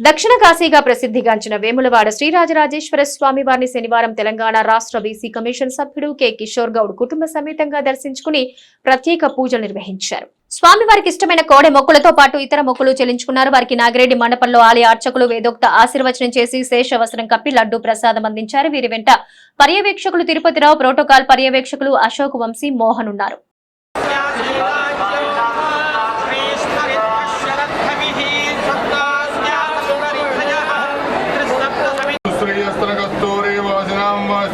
దక్షిణ కాశీగా ప్రసిద్ధిగాంచిన వేములవాడ శ్రీరాజరాజేశ్వర స్వామి వారిని శనివారం తెలంగాణ రాష్ట్ర బీసీ కమిషన్ సభ్యుడు కె. కిషోర్ గౌడ్ కుటుంబ సమేతంగా దర్శించుకుని ప్రత్యేక పూజలు నిర్వహించారు. స్వామివారికి ఇష్టమైన కోడె మొక్కులతో పాటు ఇతర మొక్కులు చెల్లించుకున్నారు. వారికి నాగిరెడ్డి మండపంలో ఆలయ అర్చకులు వేదోక్త ఆశీర్వచనం చేసి శేషవస్త్రం కప్పి లడ్డు ప్రసాదం అందించారు. వీరి వెంట పర్యవేక్షకులు తిరుపతిరావు ప్రోటోకాల్ పర్యవేక్షకులు అశోక్ వంశీ మోహన్ ఉన్నారు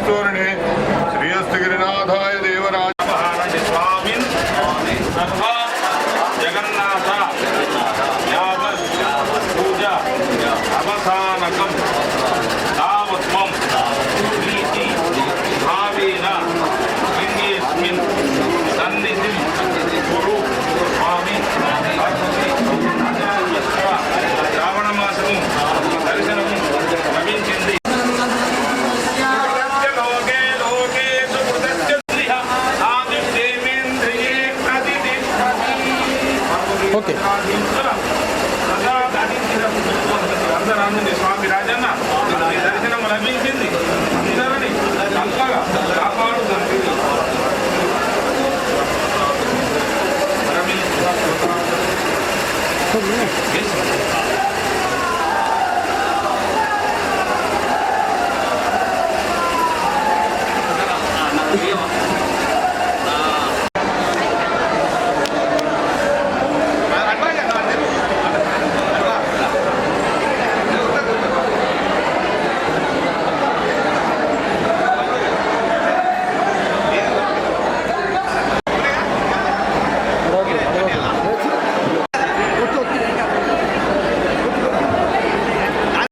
వాసినాం వాస్తూరిణి శ్రీయస్తగిరినాథాయ దేవరాజ జగన్నాథ పూజ అవసానకం. ఓకే. అందరూ అందుంది స్వామి రాజన్న దర్శనం లభించింది అందరినీ చక్కగా కాపాడు